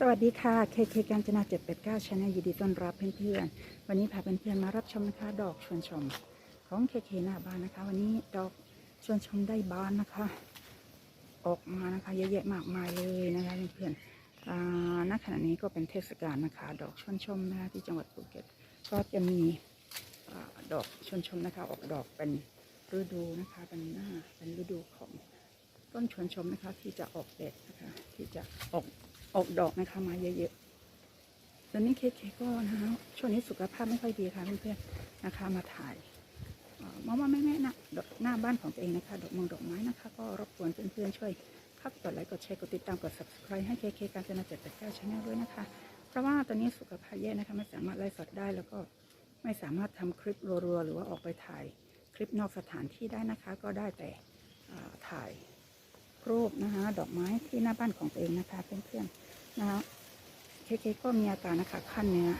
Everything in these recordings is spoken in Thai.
สวัสดีค่ะเคเคกัญจนา789ชาแนลยินดีต้อนรับเพื่อนๆ วันนี้พาเพื่อนๆมารับชมนะคะ ดอกชวนชมของเคเคหน้าบ้านนะคะ วันนี้ดอกชวนชมได้บานนะคะ ออกมานะคะเยอะแยะมากมายเลยนะคะเพื่อนๆอ่าณขณะนี้ก็เป็นเทศกาลนะคะ ดอกชวนชมนะคะที่จังหวัดภูเก็ต ก็จะมีดอกชวนชมนะคะ ออกดอกเป็นฤดูนะคะ เป็นหน้าเป็นฤดูของต้นชวนชมนะคะที่จะออกเด็ดนะคะที่จะออก ออกดอกนะคะมาเยอะๆตอนนี้เคเคก็นะคะช่วงนี้สุขภาพไม่ค่อยดีค่ะเพื่อนๆนะคะ มาถ่ายเอ่อมาว่าแม่แม่นะหน้าบ้านของตัวเองนะคะ ดอกมงดอกไม้นะคะ ก็รบกวนเพื่อนๆช่วยเข้ากดไลค์กดแชร์กดติดตามกด subscribe ให้เคเคการจนาเจ็ดแปดเก้าชาแนลด้วยนะคะ เพราะว่าตอนนี้สุขภาพแย่นะคะไม่สามารถไลฟ์สดได้แล้วก็ไม่สามารถทำคลิปรัวๆหรือว่าออกไปถ่ายคลิปนอกสถานที่ได้นะคะ ก็ได้แต่ถ่ายรูปนะคะ ดอกไม้ที่หน้าบ้านของตัวเองนะคะเพื่อนๆ นะคะเคเคก็มีอาการนะคะขั้นเนื้อ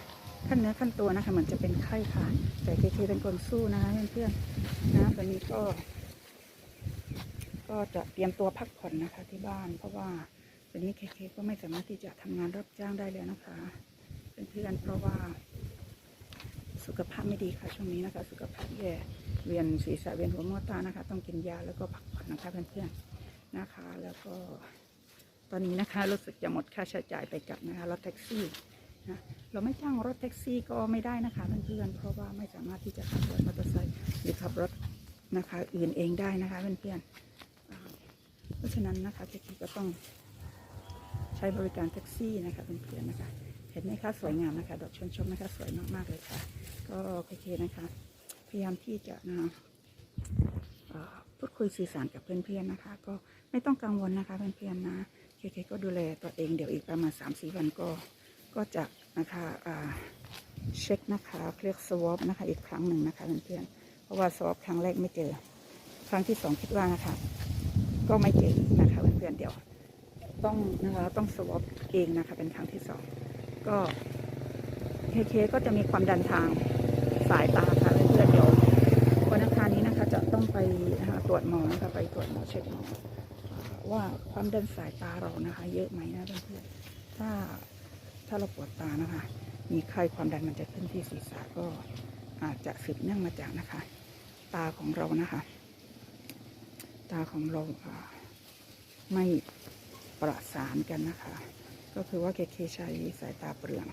ขั้นเนื้อขั้นตัวนะคะเหมือนจะเป็นไข้ค่ะ แต่เคเคเป็นคนสู้นะคะเพื่อนๆนะตอนนี้ก็ ก็จะเตรียมตัวพักผ่อนนะคะ ที่บ้าน เพราะว่าตอนนี้เคเคก็ไม่สามารถที่จะทำงานรับจ้างได้แล้วนะคะเพื่อนๆเพราะว่าสุขภาพไม่ดีค่ะช่วงนี้นะคะ สุขภาพแย่เวียนศีรษะเวียนหัวมอตานะคะ ต้องกินยาแล้วก็พักผ่อนนะคะเพื่อนๆนะคะ แล้วก็ ตอนนี้นะคะรู้สึกจะหมดค่าใช้จ่ายไปกับนะคะรถแท็กซี่นะเราไม่จ้างรถแท็กซี่ก็ไม่ได้นะคะเพื่อนๆเพราะว่าไม่สามารถที่จะขับรถมอเตอร์ไซค์หรือขับรถนะคะอื่นเองได้นะคะเพื่อนๆเพราะฉะนั้นนะคะแท็กซี่ก็ต้องใช้บริการแท็กซี่นะคะเพื่อนๆนะคะเห็นไหมคะสวยงามนะคะ ดอกชนชมนะคะสวยมากๆเลยค่ะ ก็โอเคนะคะ พยายามที่จะนะพูดคุยสื่อสารกับเพื่อนๆนะคะ ก็ไม่ต้องกังวลนะคะเพื่อนๆนะ เคก็ดูแลตัวเองเดี๋ยวอีกประมาณ3าสี่วันก็ก็จะนะคะอ่าเช็คนะคะเรียกสวอปนะคะอีกครั้งหนึ่งนะคะเพื่อนๆเพราะว่าสวอปครั้งแรกไม่เจอ ครั้งที่สองคิดว่านะคะก็ไม่เจอนะคะเพื่อนๆเดี๋ยว ต้องนะคะต้องสวอปเองนะคะเป็นครั้งที่สองก็เคเคก็จะมีความดันทางสายตาค่ะเพื่อนๆเดี๋ยววันอังคารนี้นะคะจะต้องไปตรวจหมอนะคะไปตรวจหมอเช็คหมอ ว่าความดันสายตาเรานะคะ เยอะไหมนะเพื่อนๆถ้าถ้าเราปวดตานะคะ มีไข้ความดันมันจะขึ้นที่ศีรษะก็อาจจะสืบเนื่องมาจากนะคะ ตาของเรานะคะ ตาของเราไม่ประสานกันนะคะ ก็คือว่าเคเคใช้สายตาเปลือง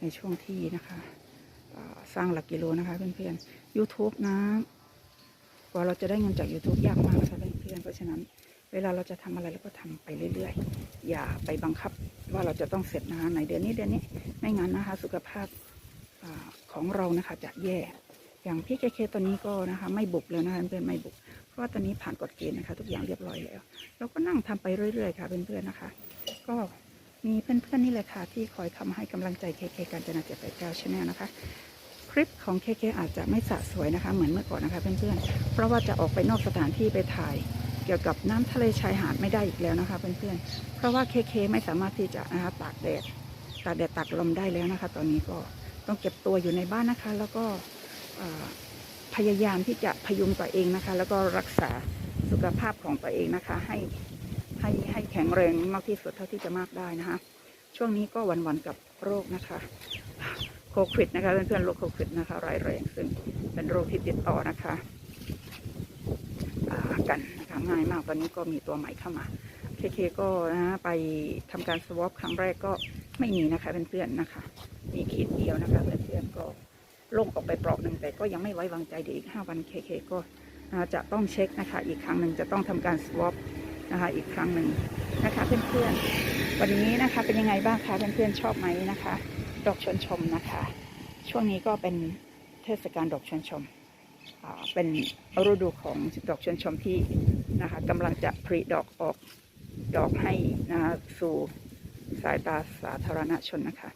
ในช่วงที่นะคะสร้างหลักกิโลนะคะเพื่อนๆ YouTube นะกว่าเราจะได้เงินจาก YouTube ยากมากนะคะเพื่อนๆเพราะฉะนั้น เวลาเราจะทำอะไรเราก็ทำไปเรื่อยๆ อย่าไปบังคับว่าเราจะต้องเสร็จนะคะในเดือนนี้เดือนนี้ ไม่งั้นนะคะ สุขภาพอของเรานะคะจะแย่ อย่างพี่เคเคตอนนี้ก็นะคะ ไม่บุกแล้วนะคะเพื่อนๆไม่บุก เพราะว่าตอนนี้ผ่านกฎเกณฑ์นะคะ ทุกอย่างเรียบร้อยแล้ว เราก็นั่งทำไปเรื่อยๆ ค่ะเพื่อนๆนะคะ ก็มีเพื่อนๆนี่แหละค่ะที่คอยทำให้กำลังใจเคเคการจนาเจ็ดแปดเก้าชแนลนะคะคลิปของเคเคอาจจะไม่สะสวยนะคะ เหมือนเมื่อก่อนนะคะเพื่อนๆ เพราะว่าจะออกไปนอกสถานที่ไปถ่าย เกี่ยวกับน้ำทะเลชายหาดไม่ได้อีกแล้วนะคะเพื่อนๆ เพราะว่าเคเคไม่สามารถที่จะนะคะตากแดดตากแดดตากลมได้แล้วนะคะ ตอนนี้ก็ต้องเก็บตัวอยู่ในบ้านนะคะ แล้วก็พยายามที่จะพยุงตัวเองนะคะ แล้วก็รักษาสุขภาพของตัวเองนะคะ ให้ให้ให้แข็งแรงมากที่สุดเท่าที่จะมากได้นะคะ ช่วงนี้ก็หวันๆกับโรคนะคะโควิดนะคะเพื่อนๆโรคโควิดนะคะร้ายแรงซึ่งเป็นโรคที่ติดต่อนะคะกัน ง่ายมากตอนนี้ก็มีตัวใหม่เข้ามาเคเคก็นะไปทำการสวอปครั้งแรกก็ไม่มีนะคะเพื่อนๆนะคะ มีขีดเดียวนะคะเพื่อนๆก็โล่งออกไปปลอกหนึ่งแต่ก็ยังไม่ไว้วางใจเดี๋ยวอีกห้าวันเคเคก็จะต้องเช็คนะคะ อีกครั้งหนึ่งจะต้องทำการสวอปนะคะอีกครั้งหนึ่งนะคะเพื่อนๆวันนี้นะคะเป็นยังไงบ้างคะเพื่อนๆชอบไหมนะคะ ดอกชวนชมนะคะ ช่วงนี้ก็เป็นเทศกาลดอกชวนชมเป็นฤดูของดอกชวนชมที่ นะคะกำลังจะผลิดอกออกดอกให้นะคะสู่สายตาสาธารณชนนะคะ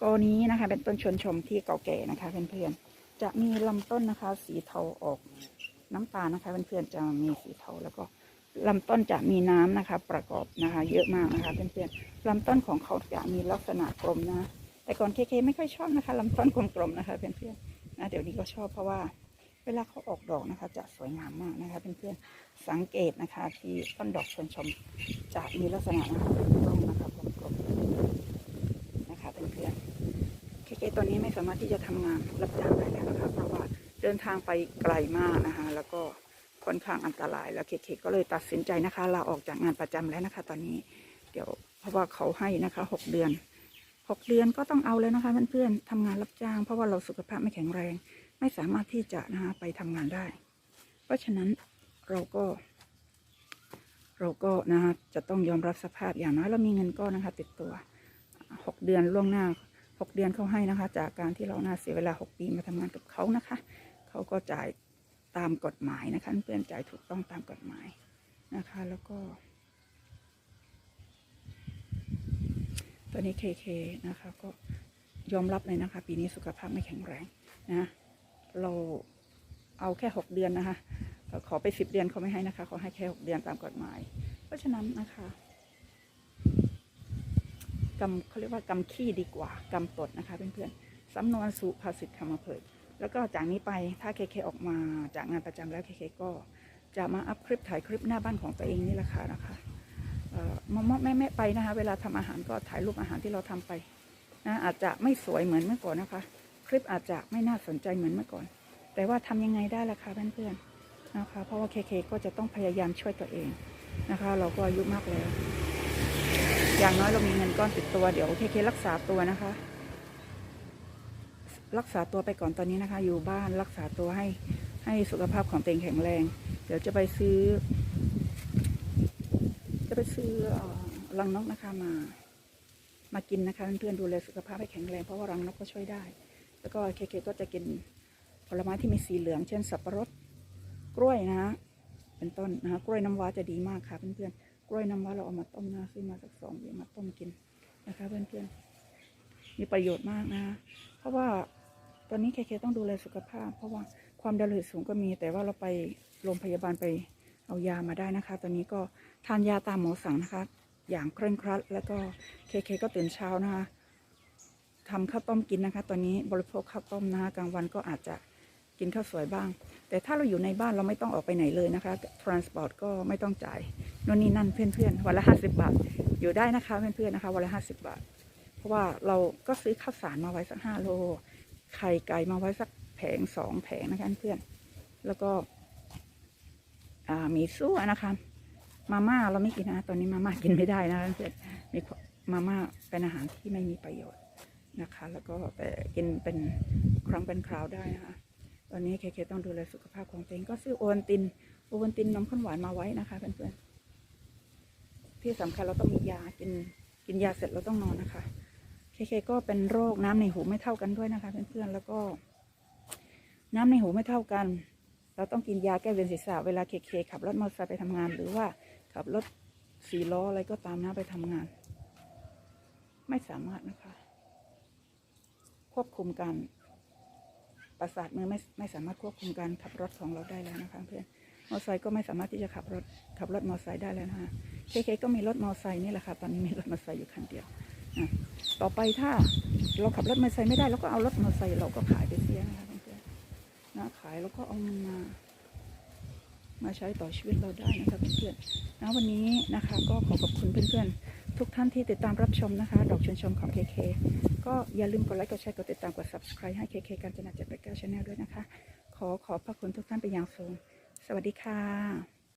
กอนี้นะคะเป็นต้นชวนชมที่เก่าแก่นะคะเพื่อนๆจะมีลำต้นนะคะ สีเทาออกน้ำตาลนะคะเพื่อนๆจะมีสีเทาแล้วก็ลำต้นจะมีน้ำนะคะประกอบนะคะ เยอะมากนะคะเพื่อนๆลำต้นของเขาจะมีลักษณะกลมนะ แต่ก่อนเคเคไม่ค่อยชอบนะคะลำต้นกลมๆนะคะเพื่อนๆนะเดี๋ยวนี้ก็ชอบเพราะว่า เวลาเขาออกดอกนะคะ จะสวยงามมากนะคะเพื่อนๆสังเกตนะคะ ที่ต้นดอกชวนชมจะมีลักษณะนะคะเป็นกลมนะคะกลมๆตอนนี้ไม่สามารถที่จะทำงานรับจ้างได้แล้วนะคะเพราะว่าเดินทางไปไกลมากนะคะ แล้วก็ค่อนข้างอันตรายแล้วเคเคก็เลยตัดสินใจนะคะลาออกจากงานประจำแล้วนะคะ ตอนนี้เดี๋ยวเพราะว่าเขาให้นะคะหกเดือนหกเดือนก็ต้องเอาเลยนะคะเพื่อนๆทำงานรับจ้าง เพราะว่าเราสุขภาพไม่แข็งแรง ไม่สามารถที่จะนะคะไปทำงานได้ เพราะฉะนั้นเราก็ เราก็นะคะจะต้องยอมรับสภาพอย่างน้อยเรามีเงินก้อนนะคะ ติดตัวหกเดือนล่วงหน้าหกเดือนเขาให้นะคะ จากการที่เรานาเสียเวลาหกปีมาทำงานกับเขานะคะ เขาก็จ่ายตามกฎหมายนะคะเพื่อนจ่ายถูกต้องตามกฎหมายนะคะ แล้วก็ตอนนี้เคเคนะคะ ก็ยอมรับเลยนะคะ ปีนี้สุขภาพไม่แข็งแรงนะ เราเอาแค่หกเดือนนะคะ ขอไปสิบเดือนเขาไม่ให้นะคะ ขอให้แค่หกเดือนตามกฎหมาย เพราะฉะนั้นนะคะกำเขาเรียกว่ากำขี้ดีกว่ากำตดนะคะเพื่อนๆสำนวนสุภาษิตคำเผยแล้วก็จากนี้ไปถ้าเคเคออกมาจากงานประจำแล้วเคเคก็จะมาอัพคลิปถ่ายคลิปหน้าบ้านของตัวเองนี่แหละค่ะนะคะเมอมแม่แม่ไปนะคะ เวลาทำอาหารก็ถ่ายรูปอาหารที่เราทำไปนะอาจจะไม่สวยเหมือนเมื่อก่อนนะคะ ลิปอาจจะไม่น่าสนใจเหมือนเมื่อก่อน แต่ว่าทำยังไงได้ล่ะคะเพื่อนๆนะคะ เพราะว่าเคเคก็จะต้องพยายามช่วยตัวเองนะคะ เราก็อายุมากแล้ว อย่างน้อยเรามีเงินก้อนติดตัวเดี๋ยวเคเครักษาตัวนะคะ รักษาตัวไปก่อนตอนนี้นะคะ อยู่บ้านรักษาตัวให้ให้สุขภาพของตัวเองแข็งแรง เดี๋ยวจะไปซื้อ จะไปซื้ออรังนกนะคะมามากินนะคะเพื่อนๆดูแลสุขภาพให้แข็งแรงเพราะว่ารังนกก็ช่วยได้ แล้วก็เคเคก็จะกินผลไม้ที่มีสีเหลือง เช่นสับปะรดกล้วยนะฮะเป็นต้นนะคะกล้วยน้ำว้าจะดีมากค่ะเพื่อนๆกล้วยน้ำว้าเราเอามาต้มนะซื้อมาสักสองเดี๋ยวมาต้มกินนะคะเพื่อนๆมีประโยชน์มากนะเพราะว่าตอนนี้เคเคต้องดูแลสุขภาพ เพราะว่าความดันโลหิตสูงก็มี แต่ว่าเราไปโรงพยาบาลไปเอายามาได้นะคะ ตอนนี้ก็ทานยาตามหมอสั่งนะคะ อย่างเคร่งครัด แล้วก็เคเคก็ตื่นเช้านะคะ ทำข้าวต้มกินนะคะ ตอนนี้บริโภคข้าวต้มนะคะกลางวันก็อาจจะกินข้าวสวยบ้าง แต่ถ้าเราอยู่ในบ้านเราไม่ต้องออกไปไหนเลยนะคะ transport ก็ไม่ต้องจ่ายโน่นนี่นั่นเพื่อนๆวันละห้าสิบบาทอยู่ได้นะคะเพื่อนๆนะคะวันละห้าสิบบาท เพราะว่าเราก็ซื้อข้าวสารมาไว้สักห้าโลไข่ไก่มาไว้สักแผงสองแผงนะคะเพื่อนๆแล้วก็อ่ามีสู้นะคะ มาม่าเราไม่กินนะ ตอนนี้มาม่ากินไม่ได้นะเพื่อนมีมาม่าเป็นอาหารที่ไม่มีประโยชน์ นะคะ แล้วก็แต่กินเป็นครั้งเป็นคราวได้นะคะตอนนี้เคเคต้องดูแลสุขภาพของตัวเองก็ซื้อโอวัลตินโอวัลตินนมข้นหวานมาไว้นะคะเพื่อนๆที่สำคัญเราต้องมียากินกินยาเสร็จเราต้องนอนนะคะเคเคก็เป็นโรคน้ำในหูไม่เท่ากันด้วยนะคะ เพื่อนๆแล้วก็ น้ำในหูไม่เท่ากัน เราต้องกินยาแก้เวียนศีรษะเวลาเคเคขับรถมอเตอร์ไซค์ไปทำงาน หรือว่าขับรถสี่ล้ออะไรก็ตามนะไปทำงาน ไม่สามารถนะคะ ควบคุมการประสาทมือไม่ไม่สามารถควบคุมการขับรถของเราได้แล้วนะคะเพื่อนมอไซค์ก็ไม่สามารถที่จะขับรถขับรถมอไซค์ได้แล้วนะคะเคเคก็มีรถมอไซค์นี่แหละค่ะตอนนี้มีรถมอไซค์อยู่คันเดียวอะต่อไปถ้าเราขับรถมอไซค์ไม่ได้เราก็เอารถมอไซค์เราก็ขายไปเสียนะคะเพื่อนนะขายแล้วก็เอาเงินมา มาใช้ต่อชีวิตเราได้นะคะเพื่อนนะวันนี้นะคะ ก็ขอขอบคุณเพื่อนๆทุกท่านที่ติดตามรับชมนะคะ ดอกชวนชมของ KK ก็อย่าลืมกดไลค์กดแชร์กดติดตามกด subscribe ให้ KK การจนาจัดไปเก้วชาแนลด้วยนะคะ ขอขอบพระคุณทุกท่านเป็นอย่างสูง สวัสดีค่ะ